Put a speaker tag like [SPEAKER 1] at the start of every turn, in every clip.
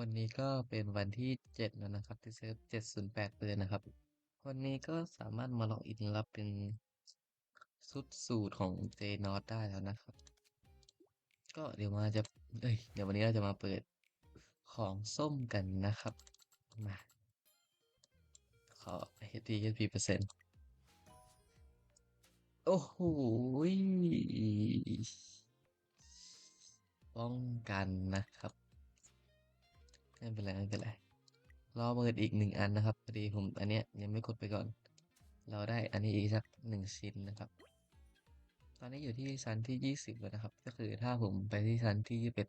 [SPEAKER 1] วันนี้ก็เป็นวันที่เจ็ดแล้วนะครับ ที่เซิร์ฟเจ็ดศูนย์แปดเปิดนะครับ วันนี้ก็สามารถมาล็อกอินรับเป็นชุดสูตรของ j n o t ได้แล้วนะครับ ก็เดี๋ยวมาจะเอ้ยเดี๋ยววันนี้เราจะมาเปิดของส้มกันนะครับ มา ขอ HD 20เปอร์เซ็นต์โอ้โหป้องกันนะครับ ไม่เป็นไรไม่เป็นไรรอเปิดอีกหนึ่งอันนะครับพอดีผมอันเนี้ยยังไม่กดไปก่อน เราได้อันนี้อีกสักหนึ่งชิ้นนะครับ ตอนนี้อยู่ที่ชั้นที่ยี่สิบแล้วนะครับ ก็คือถ้าผมไปที่ชั้นที่ยี่สิบเอ็ด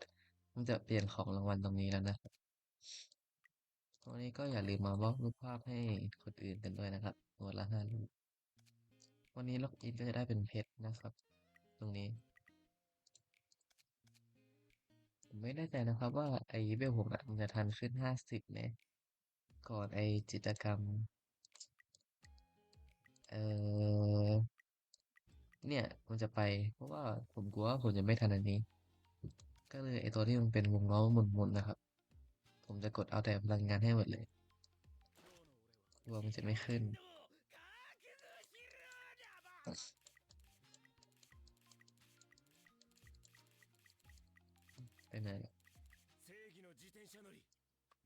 [SPEAKER 1] มันจะเปลี่ยนของรางวัลตรงนี้แล้วนะครับวันนี้ก็อย่าลืมมาบล็อกรูปภาพให้คนอื่นกันด้วยนะครับตัวละห้ารูปวันนี้ล็อกอินก็จะได้เป็นเพชรนะครับ ตรงนี้ ผมไม่แน่ใจนะครับว่าไอ้เวลผมอะมันจะทันขึ้นห้าสิบไหมก่อนไอ้จิตกรรม เออเนี่ยมันจะไป เพราะว่าผมกลัวว่าผมจะไม่ทันอันนี้ ก็เลยไอ้ตัวที่มันเป็นวงล้อหมุนๆนะครับ ผมจะกดเอาแต่พลังงานให้หมดเลยกลัวมันจะไม่ขึ้น ไปไหนล่ะ
[SPEAKER 2] 正義の自転車乗り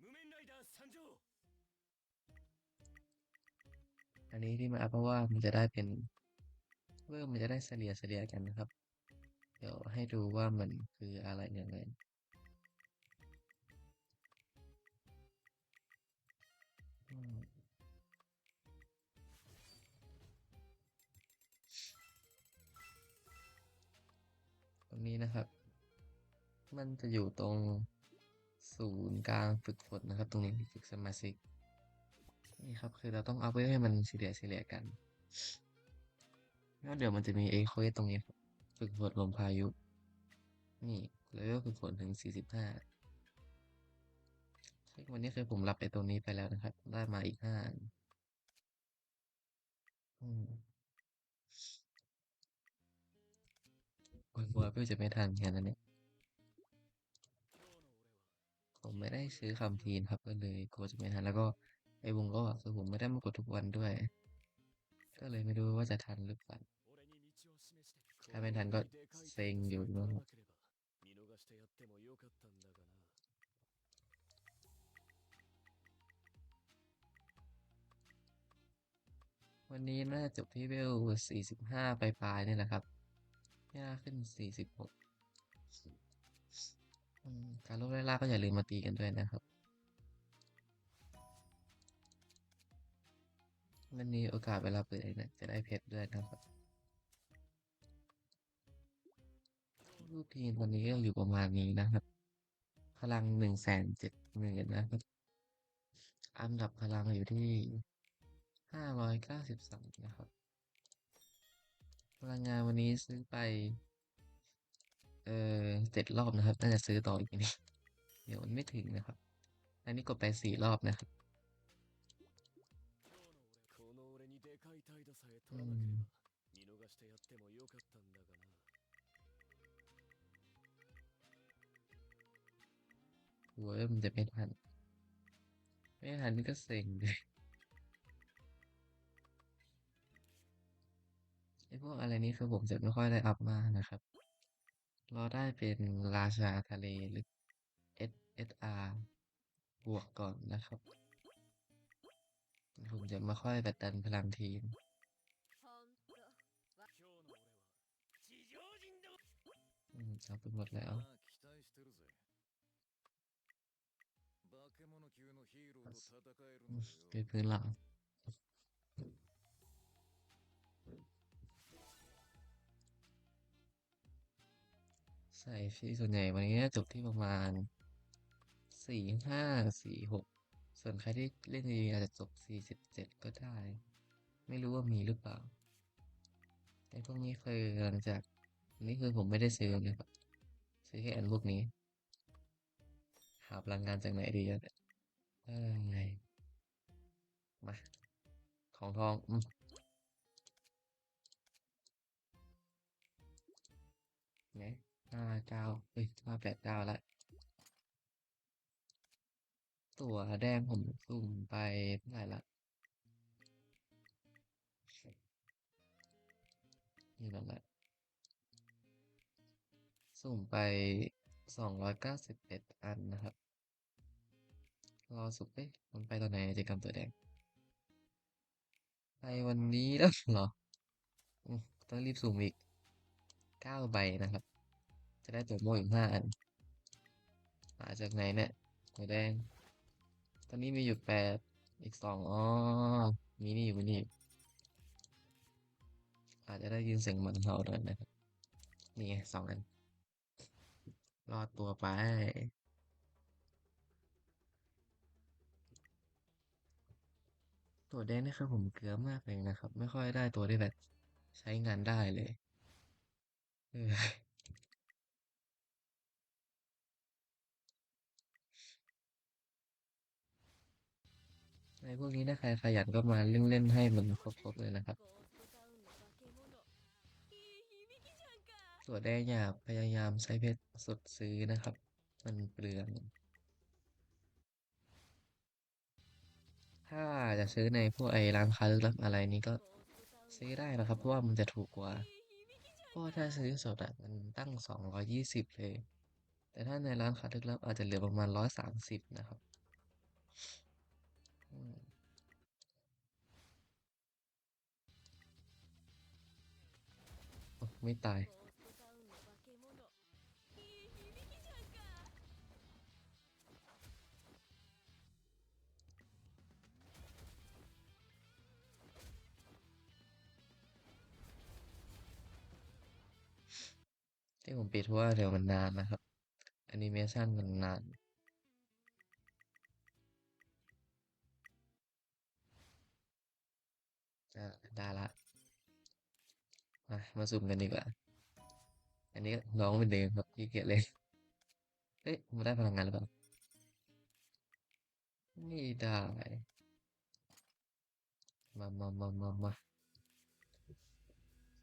[SPEAKER 2] 無面ライダー参上
[SPEAKER 1] อันนี้ที่มาอัพเพราะว่ามันจะได้เป็นเวอร์มันจะได้เฉลี่ยเฉลี่ยกันนะครับ เดี๋ยวให้ดูว่ามันคืออะไรยังไง มันจะอยู่ตรงศูนย์กลางฝึกฝนนะครับ ตรงนี้ฝึกสมาชิกนี่ครับคือเราต้องเอาไว้ให้มันเฉลี่ยเฉลี่ยกันแล้วเดี๋ยวมันจะมีเอโคเตรงนี้ฝึกฝนลมพายุ นี่เลเวลฝึกฝนถึง45ใช่วันนี้คือผมรับไอ้ตรงนี้ไปแล้วนะครับ ได้มาอีกห้าอืมกลัวเพื่อจะไม่ทันแค่นั้นเนี่ย ผมไม่ได้ซื้อคำทีนครับก็เลยกลัจะไม่ทันแล้วก็ไอ้วงก็คือผมไม่ได้มากดทุกวันด้วย ก็เลยไม่รู้ว่าจะทันหรือเปล่าถ้าไม่ทันก็เซ็งอยู่นะ
[SPEAKER 2] ครั
[SPEAKER 1] วันนี้น่าจบที่เวล 45 ปลายๆนี่แหละครับไม่น่าขึ้น 46 การลบไล่ล่าก็อย่าลืมมาตีกันด้วยนะครับวันนี้โอกาสเวลาเปิดไอ้นี่ยจะได้เพชรด้วยนะครับรูปทีมวันนี้ก็อยู่ประมาณนี้นะครับ พลังหนึ่งแสนเจ็ดหมื่นนะครับอันดับพลังอยู่ที่ห้าร้อยเก้าสิบสองนะครับ พลังงานวันนี้ซื้อไป เออเจ็ดรอบนะครับ น่าจะซื้อต่ออีกนิดเดี๋ยวมันไม่ถึงนะครับ อันนี้กดไปสี่รอบนะครับหัวมันจะไม่ทัน ไม่ทันก็เซ็งเลยไอพวกอะไรนี้คือผมจะไม่ค่อยได้อัพมานะครับ เราได้เป็นราชาทะเลหรือ SSR บวกก่อนนะครับ ผมจะมาค่อยแบตเตันพลังทีม อืมเอไปหมดแล้วเป็พื้นหลัง ใส่ที่ส่วนใหญ่วันนี้จบที่ประมาณสี่ห้าสี่หกส่วนใครที่เล่นดีอาจจะจบสี่สิบเจ็ดก็ได้ ไม่รู้ว่ามีหรือเปล่าไอ้พวกนี้คือหลังจากนี่คือผมไม่ได้ซื้อนะครับซื้อแค่อันพวกนี้หาพลังงานจากไหนดีอะเออไงมาของทองอืมไง ห้าเก้าเอ้ยห้าแปดเก้าละตัวแดงผมสุ่มไปเท่าไหร่ละนี่นั่นแหละสุ่มไปสองร้อยเก้าสิบเอ็ดอันนะครับ รอสุกเอ๊ะมันไปตอนไหนกิจกรรมตัวแดง ไปวันนี้แล้วเหรอต้องรีบสุ่มอีกเก้าใบนะครับ จะได้ตัวโม่อีกห้าอันหาจากไหนเนี่ยตัวแดง ตอนนี้มีอยู่แปดอีกสองอ๋อ มีนี่อยู่มีนี่ อาจจะได้ยินเสียงมือนเขาด้วยนะครับ นี่ไงสองอัน รอดตัวไป ตัวแดงนี่คือผมเกลือมากเลยนะครับ ไม่ค่อยได้ตัวที่แบบใช้งานได้เลยเออ ในพวกนี้ถ้าใครขยันก็มาเล่นเล่นให้มันครบๆเลยนะครับ ตัวแดงอย่าพยายามใช้เพชรสดซื้อนะครับ มันเปลือง ถ้าจะซื้อในพวกไอ้ร้านค้าลึกลับอะไรนี้ก็ซื้อได้นะครับ เพราะว่ามันจะถูกกว่าเพราะถ้าซื้อสดอะมันตั้งสองร้อยยี่สิบเลย แต่ถ้าในร้านค้าลึกลับอาจจะเหลือประมาณร้อยสามสิบนะครับ ไม่ตาย ที่ผมปิดเพราะว่าเดี๋ยวมันนานนะครับแอนิเมชันมันนานอะได้ละ มามาสุ่มกันดีกว่า อันนี้ก็น้องเป็นเดิมครับขี้เกียจเลยเอ๊ะมาได้พลังงานหรือเปล่า ไม่ได้ มามามามามา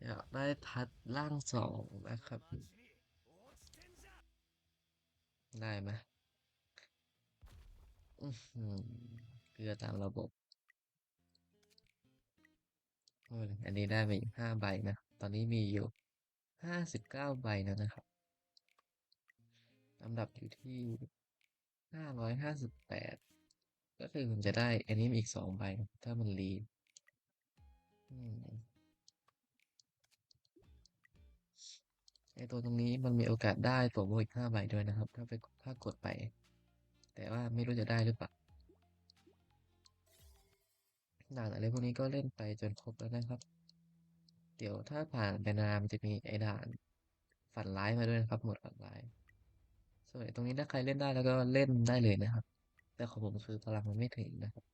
[SPEAKER 1] อยากได้ทัดล่างสองนะครับ ได้ไหมเกลือตามระบบ อันนี้ได้ไปอีกห้าใบนะ ตอนนี้มีอยู่ห้าสิบเก้าใบแล้วนะครับลำดับอยู่ที่ห้าร้อยห้าสิบแปดก็คือผมจะได้อันนี้มีอีกสองใบ ถ้ามันรีอืมไอตัวตรงนี้มันมีโอกาสได้ตัวโบอีกห้าใบด้วยนะครับ ถ้าไปถ้ากดไป แต่ว่าไม่รู้จะได้หรือเปล่า ด่านอะไรพวกนี้ก็เล่นไปจนครบแล้วนะครับ เดี๋ยวถ้าผ่านไปนานมันจะมีไอ้ด่านฝันร้ายมาด้วยนะครับหมดฝันร้าย ส่วนตรงนี้ถ้าใครเล่นได้แล้วก็เล่นได้เลยนะครับ แต่ของผมคือพลังมันไม่ถึงนะครับ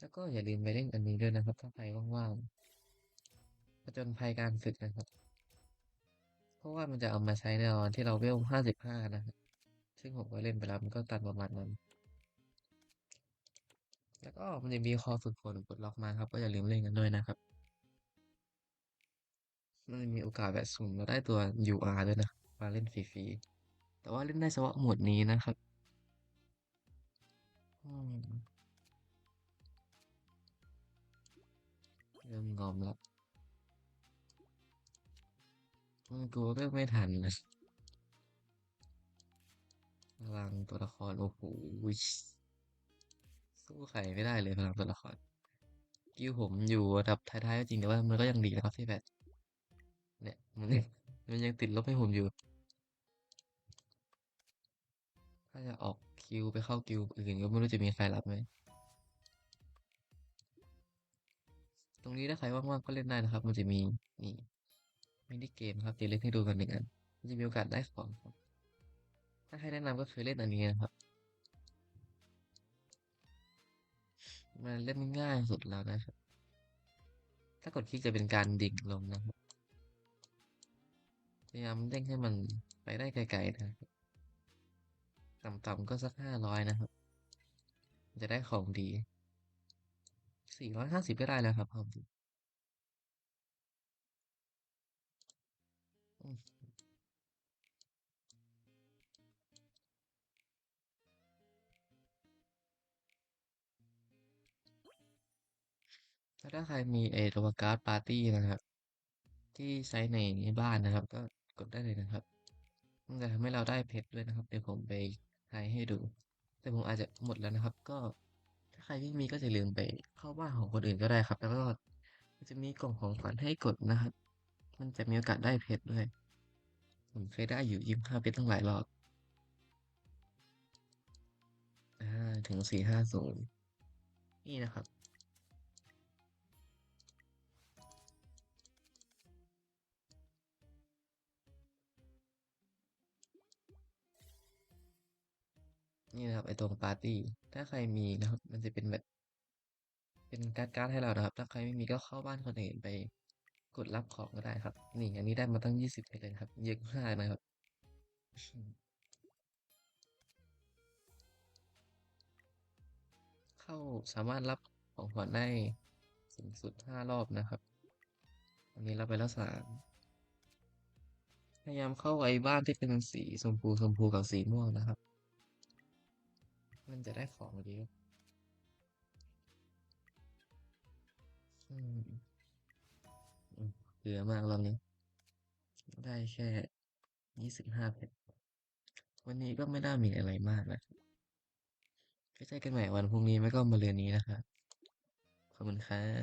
[SPEAKER 1] แล้วก็อย่าลืมไปเล่นอันนี้ด้วยนะครับ ถ้าใครว่างๆผจญภัยการฝึกนะครับ เพราะว่ามันจะเอามาใช้ในตอนที่เราเวลห้าสิบห้านะครับซึ่งผมก็เล่นไปแล้วมันก็ตันประมาณนั้น แล้วก็มันจะมีคอฝึกฝนปลดล็อกมาครับ ก็อย่าลืมเล่นกันด้วยนะครับ มันจะมีโอกาสแบบสุ่มเราได้ตัว UR ด้วยนะมาเล่นฟรีๆแต่ว่าเล่นได้เฉพาะหมวดนี้นะครับเริ่มงอมแล้วกลัวเลือกไม่ทันนะพลังตัวละครโอ้โห สู้ใครไม่ได้เลยพลังตัวละครกิ้วผมอยู่ระดับท้ายๆก็จริงแต่ว่ามันก็ยังดีนะครับที่แบบเนี่ยมันมันยังติดลบให้ผมอยู่ ถ้าจะออกคิวไปเข้ากิวอื่นก็ไม่รู้จะมีใครรับไหมตรงนี้ถ้าใครว่างๆก็เล่นได้นะครับ มันจะมีนี่มินิเกมครับจะเล่นให้ดูกันหนึ่งอันจะมีโอกาสได้ของครับถ้าใครแนะนำก็คือเล่นอันนี้นะครับ มันเล่นง่ายสุดแล้วนะครับ ถ้ากดคลิกจะเป็นการดิ่งลงนะครับพยายามเร่งให้มันไปได้ไกลๆนะครับต่ำๆก็สักห้าร้อยนะครับ จะได้ของดีสี่ร้อยห้าสิบก็ได้แล้วครับความ ถ้าใครมีไอ้ตัวการ์ดปาร์ตี้นะครับ ที่ใช้ในบ้านนะครับ ก็กดได้เลยนะครับมันจะทำให้เราได้เพชรด้วยนะครับเดี๋ยวผมไปหายให้ดู แต่ผมอาจจะหมดแล้วนะครับ ก็ถ้าใครไม่มีก็อย่าลืมไปเข้าบ้านของคนอื่นก็ได้ครับ แล้วก็จะมีกล่องของขวัญให้กดนะครับ มันจะมีโอกาสได้เพชรด้วย ผมเคยได้อยู่ยี่สิบห้าเพชรตั้งหลายรอบอ่าถึงสี่ห้าศูนย์นี่นะครับ นี่นะครับไอตรงปาร์ตี้ ถ้าใครมีนะครับ มันจะเป็นแบบ เป็นการ์ดการ์ดให้เรานะครับ ถ้าใครไม่มีก็เข้าบ้านคนอื่นไป กดรับของก็ได้ครับ นี่อันนี้ได้มาตั้งยี่สิบเลยครับ เยอะมากนะครับเข้าสามารถรับของขวัญได้สูงสุดห้ารอบนะครับ อันนี้รับไปแล้วสามพยายามเข้าไอ้บ้านที่เป็นสีชมพูชมพูกับสีม่วงนะครับ มันจะได้ของเยอะอืมเหลือมากรอบนี้ ได้แค่ยี่สิบห้าเพชรวันนี้ก็ไม่ได้มีอะไรมากนะก็เจอกันใหม่วันพรุ่งนี้ไม่ก็มาเรืนนี้นะครับขอบคุณครับ